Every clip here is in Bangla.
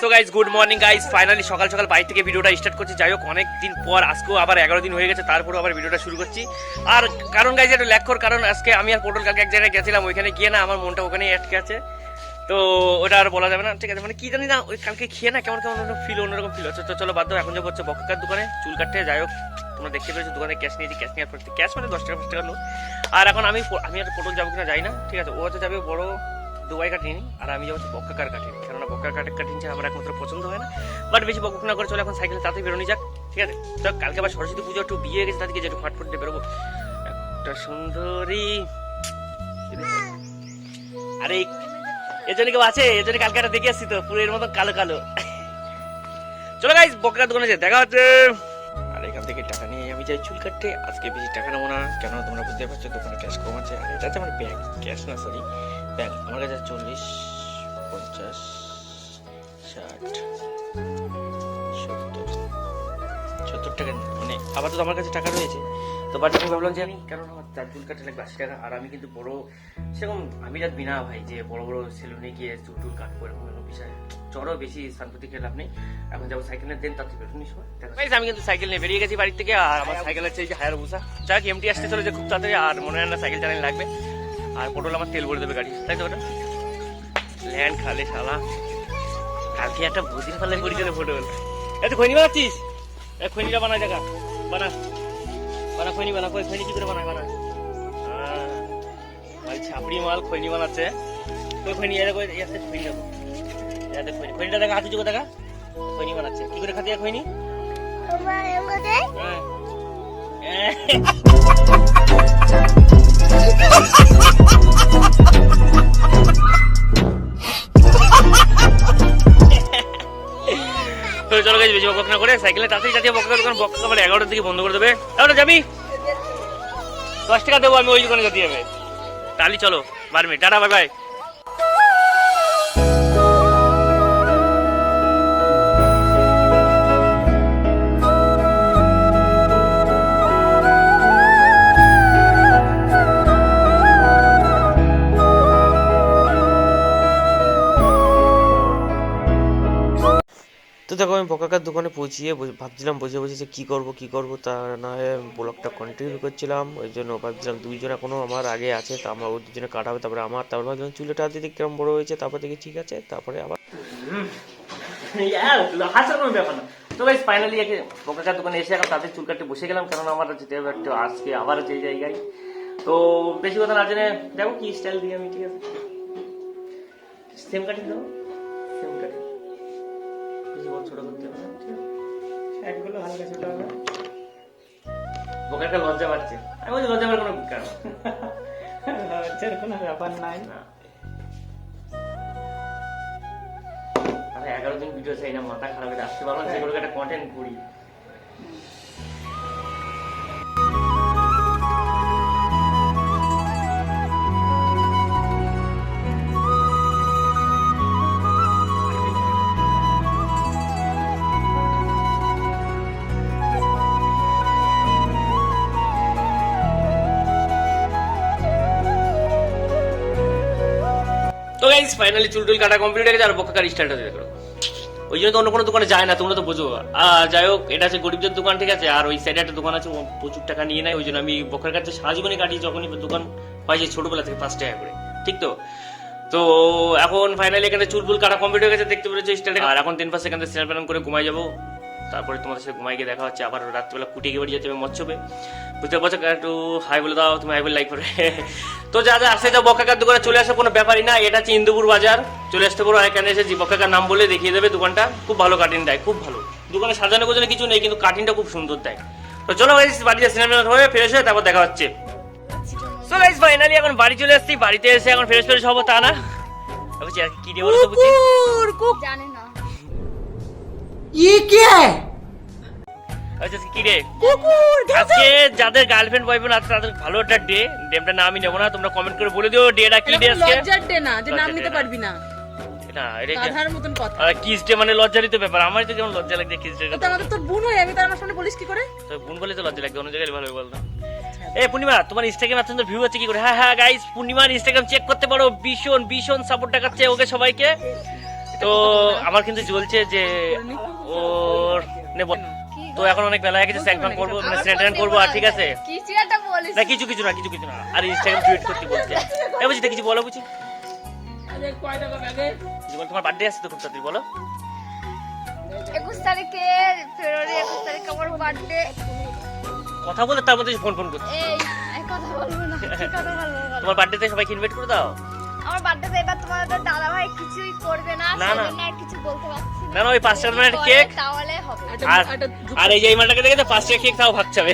So guys good morning guys finally সকাল সকাল বাড়ি থেকে ভিডিওটা স্টার্ট করছি। যাই হোক, অনেক দিন পর, আজকেও আবার এগারো দিন হয়ে গেছে, তারপরেও আবার ভিডিওটা শুরু করছি। আর কারণ গাইজ একটু লেখর কারণ, আজকে আমি আর পটল কালকে এক জায়গায় গেছিলাম, ওইখানে গিয়ে না আমার মনটা ওখানেই আটকে আছে তো ওটা আর বলা যাবে না, ঠিক আছে। মানে কি জানি না, ওই কালকে খেয়ে না কেমন কেমন ফিল অন্যরকম ফিল হচ্ছে চলো বাধ্য এখন যাব হচ্ছে বকাকার দোকানে, চুল কাটতে। যাই হোক, তোমরা দেখতে পেরেছ দোকানে ক্যাশ নিয়েছি ক্যাশ নেওয়ার পর ক্যাশ মানে দশ টাকা পাঁচ টাকা আর এখন আমি আমি আর পটল যাব কিনা যাই না, ঠিক আছে। ও হচ্ছে যাবে বড় দুবাই কাটিনি, আর আমি যাব হচ্ছে বক্কাকার কাটিনি। কেননা বক্কার কাটের কাটিং ছাড়া আমার একমাত্র পছন্দ হয় না। বাট বেশি বক না করে চলে, এখন সাইকেলে তাতে বেরোনি যাক, ঠিক আছে? তো কালকে আবার সরস্বতী পুজো, একটু বিয়ে গেছে তাদেরকে যে একটু ফাটফুট দিয়ে বেরোবো। একটা সুন্দরী। আরে এজন্য কেউ আছে? এজন্য কালকে একটা দেখে আসছি তো, পুরো এর মতো কালো কালো। চলো গাইস বকরা দোকানে যে দেখা হচ্ছে। আর এখান থেকে টাকা নিয়ে আমি যাই চুল কাটতে, আজকে বেশি টাকা নেব না কেন তোমরা বুঝতে পারছ দোকানে ক্যাশ কম আছে, আর এটাতে আমার ব্যাংক ক্যাশ না সরি ব্যাংক আমার কাছে চল্লিশ, পঞ্চাশ, ষাট, সত্তর। সত্তর টাকা মানে আপাতত আমার কাছে টাকা রয়েছে। তো বাট আমি ভাবলাম যে আমি কেন আমার তার চুল কাটতে লাগবে আশি টাকা, আর আমি কিন্তু বড়, সেরকম আমি রাত বিনা ভাই যে বড় বড় সেলুনে গিয়ে চুল টুল কাটবো, এরকম কোনো বিষয় চড়ো বেশি শান্তি খেয়ে লাভ নেই। এখন যাব সাইকেলের দেন তার থেকে শুনিস আমি কিন্তু সাইকেল নিয়ে বেরিয়ে গেছি বাড়ি থেকে, আর আমার সাইকেল আছে যে হায়ার বুসা যাক এমটি আসতে চলে যে খুব তাড়াতাড়ি, আর মনে হয় না সাইকেল চালানি লাগবে। আর পটল আমার তেল ভরে দেবে গাড়ি। তাই তো ওটা? ল্যান্ড খালে শালা। কালকে একটা ভোজির ফালে পরিচয় পটল। এত খৈনি বানাচ্ছিস? এ খৈনিটা বানা দেখা। বানা। বানা খৈনি বানা। কই খৈনি কি করে বানায়? বানা। ভাই ছাপড়ি মাল খৈনি বানাচ্ছে। কই খৈনি এটা কই এসে খৈনি যাব এটা খৈনি। খৈনিটা দেখা হাতে চোখে দেখা। খৈনি বানাচ্ছে। কি করে খাতে খৈনি? হ্যাঁ। দিকে বন্ধ করে দেবে। তাহলে যাবি? দশ টাকা দেবো আমি ওই দোকানে যেতে যাবে। তাহলে চলো, বারো মিনিট। Tata, bye bye. দেখো, আমি বকাকার দোকানে পৌঁছিয়ে ভাবছিলাম বসে বসে যে কী করব কী করব, তা না ব্লগটা কন্টিনিউ করছিলাম। ওই জন্য ভাবছিলাম দুইজন এখনও আমার আগে আছে, তা আমরা ওই দুজনে কাটাবে, তারপরে আমার, তারপর ভাবছিলাম চুলেটা দিদি কিরম বড় হয়েছে, তারপর দেখি ঠিক আছে, তারপরে আবার হাসার ব্যাপার না। তো গাইস ফাইনালি একে বকাকার দোকানে এসে এখন তাদের চুল কাটতে বসে গেলাম, কারণ আমার যেতে হবে একটু আজকে আবার যে জায়গায়। তো বেশি কথা না জেনে দেখো কি স্টাইল দিই আমি, ঠিক আছে? সেম কাটিং দাও সেম কাটিং বেশি ছোট করতে হবে। না ঠিক আছে একগুলো হালকা ছোট হবে। বোকাটা লজ্জা পাচ্ছে। আমি বলছি লজ্জা পাওয়ার কোনো কারণ লজ্জার কোনো ব্যাপার নাই। না। এগারো দিন ভিডিও চাই না মাথা খারাপ হয়ে আসতে পারলাম সেগুলো একটা কন্টেন্ট করি। গাইস ফাইনালি চুল টুল কাটা কমপ্লিট হয়ে গেছে, আর বকাকার হয়ে গেল ওই জন্য তো অন্য কোনো দোকানে যায় না, তোমরা তো বোঝো। আর যাই হোক, এটা হচ্ছে গরিবদের দোকান, ঠিক আছে? আর ওই সাইডে একটা দোকান আছে প্রচুর টাকা নিয়ে নেয়, ওই জন্য আমি বকার কাছে সারা জীবনে কাটি যখনই দোকান হয়, যে ছোটবেলা থেকে পাঁচ টাকা করে, ঠিক তো? তো এখন ফাইনালি এখানে চুল ফুল কাটা কমপ্লিট হয়ে গেছে, দেখতে পেরেছ স্টার্টে আর এখন তিন পাশে এখান স্নান করে ঘুমাই যাব। তারপরে তোমাদের সাথে ঘুমাই গিয়ে দেখা হচ্ছে আবার রাত্রিবেলা কুটিয়ে গিয়ে বাড়ি যেতে হবে মৎস্যবে বুঝতে পারছ? একটু হাই বলে দাও তুমি হাই বলে লাইক করে তো যা যা আসতে যাও বকাকার দোকানে চলে আসে কোনো ব্যাপারই না এটা হচ্ছে ইন্দুপুর বাজার। চলে আসতে পারো এখানে এসে জি বকাকার নাম বলে দেখিয়ে দেবে দোকানটা খুব ভালো কাটিং দেয় খুব ভালো। দোকানে সাজানো গোজানো কিছু নেই কিন্তু কাটিংটা খুব সুন্দর দেয়। তো চলো গাইস বাড়িতে সিনেমা হয়ে ফ্রেশ হয়ে তারপর দেখা হচ্ছে। সো গাইস ফাইনালি এখন বাড়ি চলে আসছি বাড়িতে এসে এখন ফ্রেশ ফ্রেশ হব তা না। বুঝছি আর কি দিয়ে বলো তো বুঝছি জানে না আচ্ছা কি রে? আজকে যাদের গার্লফ্রেন্ড বয়ফ্রেন্ড আছে তাদের ভালো একটা ডে ডেমটা না আমি নেব না তোমরা কমেন্ট করে বলে দিও ডেটা কি ডে আজকে? লজ্জার ডে না যে নাম নিতে পারবি না। না। এটা কি- মতন কথা। আর কিস ডে মানে লজ্জারই তো ব্যাপার আমার তো যেমন লজ্জা লাগছে কিস ডে তো আমাদের তোর বোন হয়ে আমি তার আমার সামনে বলিস কি করে? তো বোন বলে তো লজ্জা লাগবে অন্য জায়গায় ভালো বলতো। এ পূর্ণিমা তোমার ইনস্টাগ্রাম এত ভিউ আছে কি করে? হ্যাঁ হ্যাঁ গাইস পূর্ণিমার ইনস্টাগ্রাম চেক করতে পারো ভীষণ ভীষণ সাপোর্ট দেখাচ্ছে ওকে সবাইকে। তো আমার কিন্তু চলছে যে ওর নেব তো এখন অনেক বেলা হয়ে গেছে স্যাং করব মানে করব আর ঠিক আছে। কিছু একটা বলিস। না কিছু কিছু না কিছু কিছু না। আর ইনস্টাগ্রাম টুইট করতে বলছে এ বুঝি কিছু বলো বুঝি। কিছু তোমার বার্থডে আছে তো খুব তাড়াতাড়ি বলো। একুশ তারিখে ফেব্রুয়ারি একুশ তারিখ আমার বার্থডে কথা বলে তার মধ্যে ফোন ফোন করছে। কথা বলব না তোমার বার্থডেতে সবাইকে ইনভাইট করে দাও। আমার বার্থডেতে এবার তোমাদের দাদা ভাই কিছুই করবে না। সেজন্য আর কিছু বলতে পারছি না, না, ওই টাকার মানে কেক। তাহলে হবে। আর আর এই যে এই মালটাকে দেখে তো পাঁচ টাকা কেক তাও ভাগ যাবে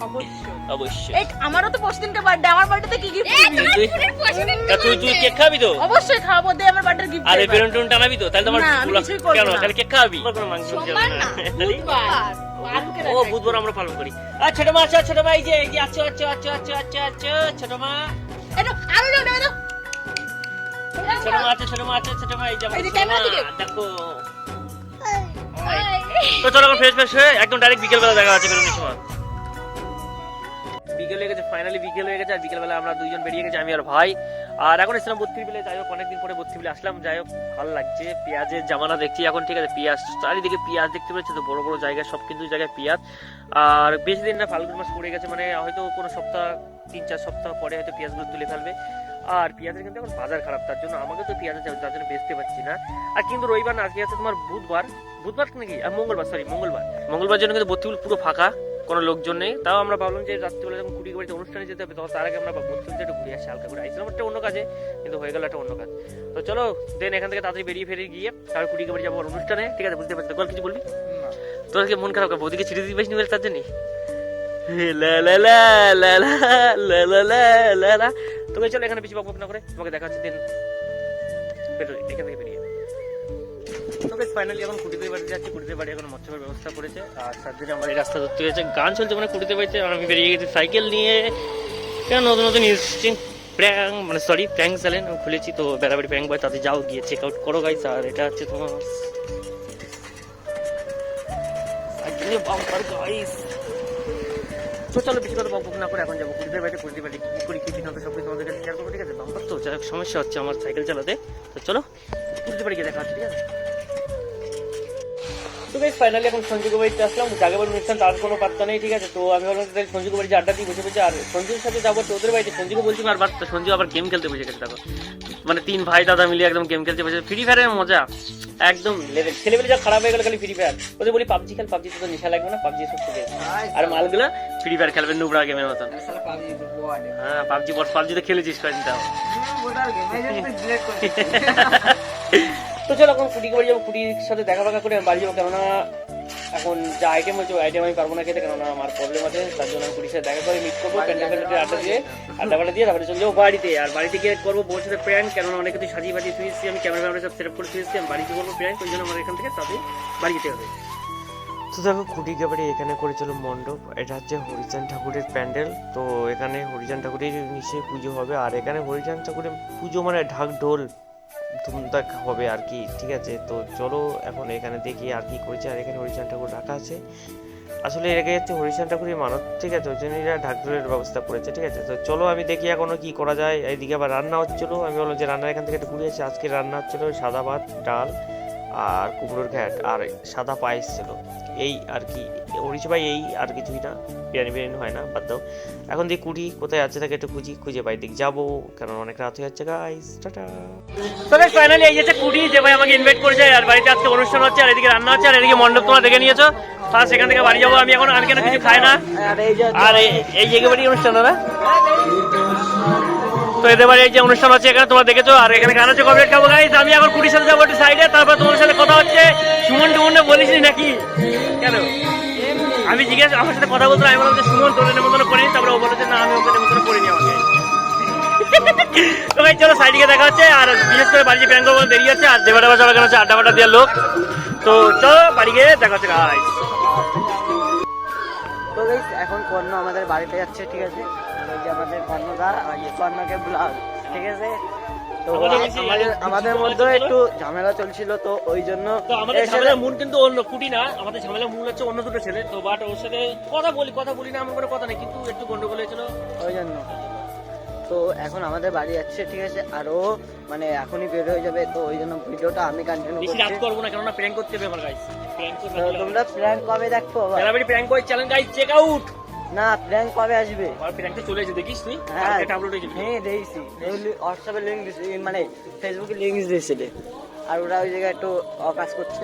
অবশ্যই। অবশ্যই। আমারও তো পরশু বার্থডে আমার বার্থডেতে কি গিফট দিবি? তুই- বোনের পয়সা দিন তা তুই তুই কেক খাবি তো? অবশ্যই খাওয়াবো দে আমার বার্থডে গিফট আর বেলুন টেলুন টানাবি তো? তাহলে তোমার না, আমি পুরো- কিছুই করব কেন? তাহলে কেক খাওয়াবি? কোনো মাংস না না বুধবার। ও বুধবার আমরা পালন করি। আর ছোট মা আচ্ছা ছোট এই যে আচ্ছা আচ্ছা আচ্ছা আচ্ছা আচ্ছা আচ্ছা ছোট মা। এটা আরও দাও দাও, দাও ছোট মা আছে ছোট মা আছে ছোট মা এই যে আমার এই যে ছোট ক্যামেরা মা, দিকে। দেখো। তো চলো ফ্রেশ ফ্রেশ হয়ে একদম ডাইরেক্ট বিকেল দেখা আছে বেরোনোর সময় বিকেল হয়ে গেছে ফাইনালি বিকেল হয়ে গেছে আর বিকেল আমরা দুইজন বেরিয়ে গেছি আমি আর ভাই। আর এখন এসেছিলাম বত্রিশ বিলে যাই হোক অনেকদিন পরে বত্রিশ বিলে আসলাম যাই হোক ভালো লাগছে। পেঁয়াজের জামানা দেখছি এখন ঠিক আছে পেঁয়াজ চারিদিকে পেঁয়াজ দেখতে পাচ্ছি তো বড় বড় জায়গায় সব কিন্তু জায়গায় পেঁয়াজ। আর বেশি দিন না ফাল্গুন মাস পড়ে গেছে মানে হয়তো কোনো সপ্তাহ তিন চার সপ্তাহ পরে হয়তো পেঁয়াজগুলো তুলে ফেলবে। আর পেঁয়াজের কিন্তু এখন বাজার খারাপ তার জন্য আমাকে তো পেঁয়াজ আছে তার জন্য বেচতে পারছি না। আর কিন্তু রবিবার না আজকে আছে তোমার বুধবার। বুধবার নাকি? আর মঙ্গলবার সরি মঙ্গলবার। মঙ্গলবার জন্য কিন্তু বত্রিগুলো পুরো ফাঁকা কোনো লোকজন নেই। তাও আমরা ভাবলাম যে রাত্রিবেলা যখন কুড়ি বাড়িতে অনুষ্ঠানে যেতে হবে তখন তার আগে আমরা বত্রিশে একটু ঘুরে আসি হালকা করে। আইছিলাম একটা অন্য কাজে কিন্তু হয়ে গেল একটা অন্য কাজ। তো চলো দেন এখান থেকে তাড়াতাড়ি বেরিয়ে ফেরিয়ে গিয়ে তারপর কুড়ি বাড়ি যাব অনুষ্ঠানে। ঠিক আছে বুঝতে পারছি। গল্প কিছু বলবি? তোর আজকে মন খারাপ? বৌদিকে ছিঁড়ে দিতে পারিস তার জন্য? তোকে চলো এখানে বেশি বকবক না করে তোমাকে দেখা হচ্ছে দিন এখান থেকে বেরিয়ে তবে ফাইনালি এখন বাড়ি বাড়ি এখন ব্যবস্থা করেছে, আর আমার এই রাস্তা ধরতে গান চলছে মানে আমি বেরিয়ে গেছি সাইকেল নিয়ে। কেন নতুন নতুন মানে সরি খুলেছি, তো বেড়াবাড়ি তাতে যাও গিয়ে চেক আউট করো গাইস আর এটা হচ্ছে তোমার। গাইস তো চলো বেশি কথা বকবক না করে এখন যাব কুড়িদের বাড়িতে। কুড়িদের বাড়ি কি করি কি না সব কিছু তোমাদের কাছে শেয়ার করব ঠিক আছে? বাম্পার তো যাই সমস্যা হচ্ছে আমার সাইকেল চালাতে। তো চলো বুঝতে বাড়ি গিয়ে দেখা হচ্ছে ঠিক আছে? তো বেশ ফাইনালি এখন সঞ্জু বাড়িতে আসলাম। জাগে বাড়ি অনুষ্ঠান তার কোনো পাত্তা নেই ঠিক আছে? তো আমি ভাবলাম যে তাহলে সঞ্জু বাড়ি আড্ডা দিয়ে বসে বসে আর সঞ্জুর সাথে যাব তো ওদের বাড়িতে। সঞ্জুকে বলছি বারবার সঞ্জু আবার গেম খেলতে বসে গেছে দেখো। মানে তিন ভাই দাদা মিলে একদম গেম খেলতে বসে ফ্রি ফায়ারের মজা। একদম লেভেল ছেলেবেলে যা খারাপ হয়ে গেল খালি ফ্রি ফায়ার ওদের বলি পাবজি খেল পাবজি তো নেশা লাগবে না পাবজি সব থেকে আর মালগুলো ফ্রি ফায়ার খেলবে নুবরা গেমের মতন। হ্যাঁ পাবজি বস পাবজি তো খেলেছিস কয়েকদিন তাও। তো চলো এখন কুটি বাড়ি যাব। কুটির সাথে দেখা ফাঁকা করে আমি বাড়ি যাব। কেননা এখন যা আইটেম হচ্ছে ওই আইটেম আমি পারব না খেতে। কেননা আমার প্রবলেম আছে তার জন্য আমি কুটির সাথে দেখা করে মিট করব প্যান্ডেল আড্ডা দিয়ে। আড্ডা ফাড্ডা দিয়ে তারপরে চলে যাব বাড়িতে। আর বাড়িতে গিয়ে করব বোর সাথে প্র্যাঙ্ক কেননা অনেকে তুই সাজিয়ে বাজিয়ে শুয়েছি আমি ক্যামেরা ফ্যামেরা সব সেট করে শুয়েছি আমি বাড়িতে করব প্র্যাঙ্ক ওই জন্য আমার এখান থেকে তাদের বাড়ি যেতে হবে। তো দেখো কুটিকে বাড়ি এখানে করেছিল মণ্ডপ। এটা হচ্ছে হরিচাঁদ ঠাকুরের প্যান্ডেল। তো এখানে হরিচাঁদ ঠাকুরের নিচে পুজো হবে। আর এখানে হরিচাঁদ ঠাকুরের পুজো মানে ঢাক ঢোল। ধুমধাক হবে আর কি, ঠিক আছে? তো চলো এখন এখানে দেখি আর কি করেছে, আর এখানে হরিচাঁদ ঠাকুর রাখা আছে। আসলে এর আগে হচ্ছে হরিচাঁদ ঠাকুরের মানত, ঠিক আছে? ওই জন্য এরা ঢাক ঢোলের ব্যবস্থা করেছে, ঠিক আছে? তো চলো আমি দেখি এখনও কি করা যায়। এইদিকে আবার রান্না হচ্ছিল, আমি বললাম যে রান্না এখান থেকে একটু ঘুরে আসি। আজকে রান্না হচ্ছিল সাদা ভাত, ডাল আর কুমড়োর ঘ্যাট আর সাদা পায়েস ছিল। এই আর কি হরিশ ভাই এই আর কিছুই না বিরিয়ানি বিরিয়ানি হয় না বাদ দাও। এখন দিয়ে কুড়ি কোথায় আছে তাকে একটু খুঁজি খুঁজে বাড়ির দিকে যাব কারণ অনেক রাত হয়ে যাচ্ছে গাইস টাটা। তবে ফাইনালি এই যে কুড়ি যে ভাই আমাকে ইনভাইট করেছে আর বাড়িতে আজকে অনুষ্ঠান হচ্ছে আর এদিকে রান্না হচ্ছে আর এদিকে মণ্ডপ তোমরা দেখে নিয়েছো। ফার্স্ট সেখান থেকে বাড়ি যাব আমি এখন আর কেন কিছু খাই না? আর এই- এই জায়গা বাড়ি অনুষ্ঠান না? তো বাড়ি এই যে অনুষ্ঠান হচ্ছে, এখানে তোমরা দেখেছ, আর এখানে গান হচ্ছে কমপ্লিট খাব গাইস আমি এখন কুড়ির সাথে যাব একটু সাইডে তারপর তোমার সাথে কথা হচ্ছে। সুমন টুমন বলিস নাকি? কেন? আমি জিজ্ঞেস, আমার সাথে কথা বলতে আমি বললাম যে, সুমন তোর নেমন্তন্ন করিনি। তারপরে ও বলে যে না, আমি ওকে নেমন্তন্ন করিনি আমাকে। তো ভাই চলো সাইডে দেখা হচ্ছে, আর বিশেষ করে বাড়ি যে প্যান করব দেরি আছে আর দেবা দেবা সবাই হচ্ছে আড্ডা ফাড্ডা দেওয়ার লোক। তো চলো বাড়ি গিয়ে দেখা হচ্ছে গাইস তো এখন কর্ণ আমাদের বাড়িতে যাচ্ছে, ঠিক আছে? যে আমাদের কর্ণদা আর কর্ণকে ব্লগ ঠিক আছে? তো আমাদের আমাদের বেশি আমাদের ঝামেলা মধ্যে একটু ঝামেলা চলছিল তো ওই জন্য আমাদের ঝামেলার মূল কিন্তু অন্য কুটি না। আমাদের ঝামেলার মূল হচ্ছে অন্য দুটো ছেলে তো বাট ওর সাথে কথা বলি কথা বলি না আমার কোনো কথা নেই কিন্তু একটু গন্ডগোল হয়েছিল। ওই জন্য। তো এখন আমাদের বাড়ি যাচ্ছে ঠিক আছে? আরও মানে এখনই বের হয়ে যাবে তো ওই জন্য ভিডিওটা আমি কন্টিনিউ বেশি রাত করছি। করব না কেননা প্র্যাঙ্ক করতে হবে আমার গাইস প্র্যাঙ্ক করতে তোমরা প্র্যাঙ্ক কবে দেখো? প্র্যাঙ্ক করে চ্যালেঞ্জ গাইস চেক আউট না প্ল্যান কবে আসবে? আর প্র্যাঙ্কটা চলে এসে দেখিস তুই? হ্যাঁ। এটা আপলোড হয়ে যাবে হ্যাঁ দেখছি। হোয়াটসঅ্যাপে লিংক দিছি মানে ফেসবুকে লিঙ্ক দিয়েছিলে আর ওরা ওই জায়গায় একটু অকাজ করছে।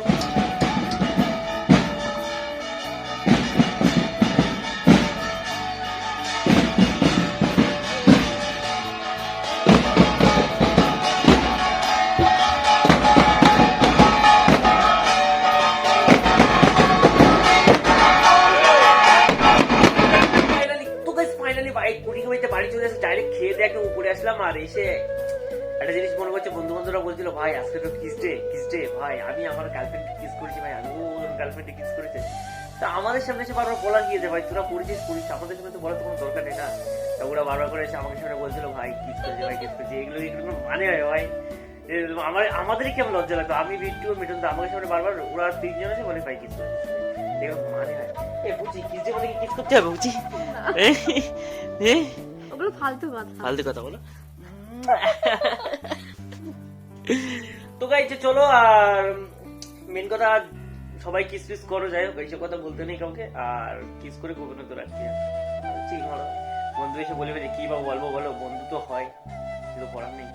বাইক কুড়ি বাড়িতে বাড়ি চলে এসে ডাইরেক্ট খেয়ে একদম উপরে আসলাম আর এসে একটা জিনিস মনে করছে বন্ধু বান্ধবরা বলছিল, ভাই, আজকে তো কিস ডে কিস ডে ভাই, আমি আমার গার্লফ্রেন্ড কিস করেছি, ভাই আমি গার্লফ্রেন্ড কিস করেছে। তা আমাদের সামনে এসে বারবার বলা গিয়েছে ভাই, তোরা করেছিস করিস আমাদের সামনে তো বলার তো কোনো দরকার নেই না। তা ওরা বারবার করে এসে আমাকে সামনে বলছিল, ভাই কিস করেছে, ভাই কিস করেছে। এগুলো এগুলো মানে হয়, ভাই? আমার, আমাদেরই কেমন লজ্জা লাগতো? আমি বিট্টু মিঠুন তো আমাকে সামনে বারবার, ওরা তিনজন এসে বলে, ভাই কিস করেছে এগুলো মানে হয়। এ বুঝি কিস ডে মানে কিস করতে হবে বুঝি? এ, এ, ওগুলো ফালতু কথা। ফালতু কথা বলো। তো চলো আর মেন কথা সবাই কিস কিস করো যাই হোক এইসব কথা বলতে নেই কাউকে। আর কিস করে তো রাখছি। ঠিক ভালো বন্ধু এসে বলবে যে কি বা বলব বলো? বন্ধু তো হয়। কিছু করার নেই।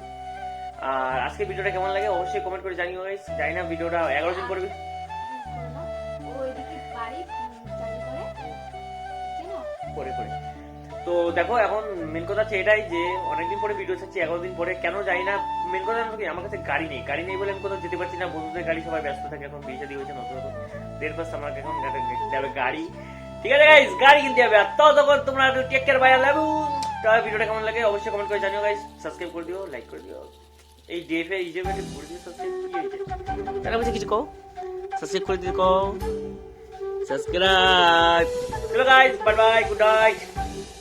আর আজকে ভিডিওটা কেমন লাগে? অবশ্যই কমেন্ট করে জানিও গাইস জানি না ভিডিওটা এগারো দিন পরে তো দেখো এখন মেন কথা হচ্ছে এটাই যে অনেকদিন পরে ভিডিও ছাড়ছি এগারো দিন পরে কেন যাই না মেন কথা কি আমার কাছে গাড়ি নেই। গাড়ি নেই বলে আমি কোথাও যেতে পারছি না বন্ধুদের গাড়ি সবাই ব্যস্ত থাকে এখন বিয়ে শাদী হয়েছে নতুন নতুন। দেড় পাঁচ আমার এখন হবে গাড়ি। ঠিক আছে গাইস গাড়ি কিনতে হবে। আর ততক্ষণ তোমরা টেক কেয়ার বাই লাভ তাহলে ভিডিওটা কেমন লাগে অবশ্যই কমেন্ট করে জানিও গাইস সাবস্ক্রাইব করে দিও লাইক করে দিও। এই ডেফে এই যে করে দিও সাবস্ক্রাইব কি হয়েছে? টাকা পয়সা কিছু কও। সাবস্ক্রাইব করে দিও কও। সাবস্ক্রাইব চলো guys bye bye good night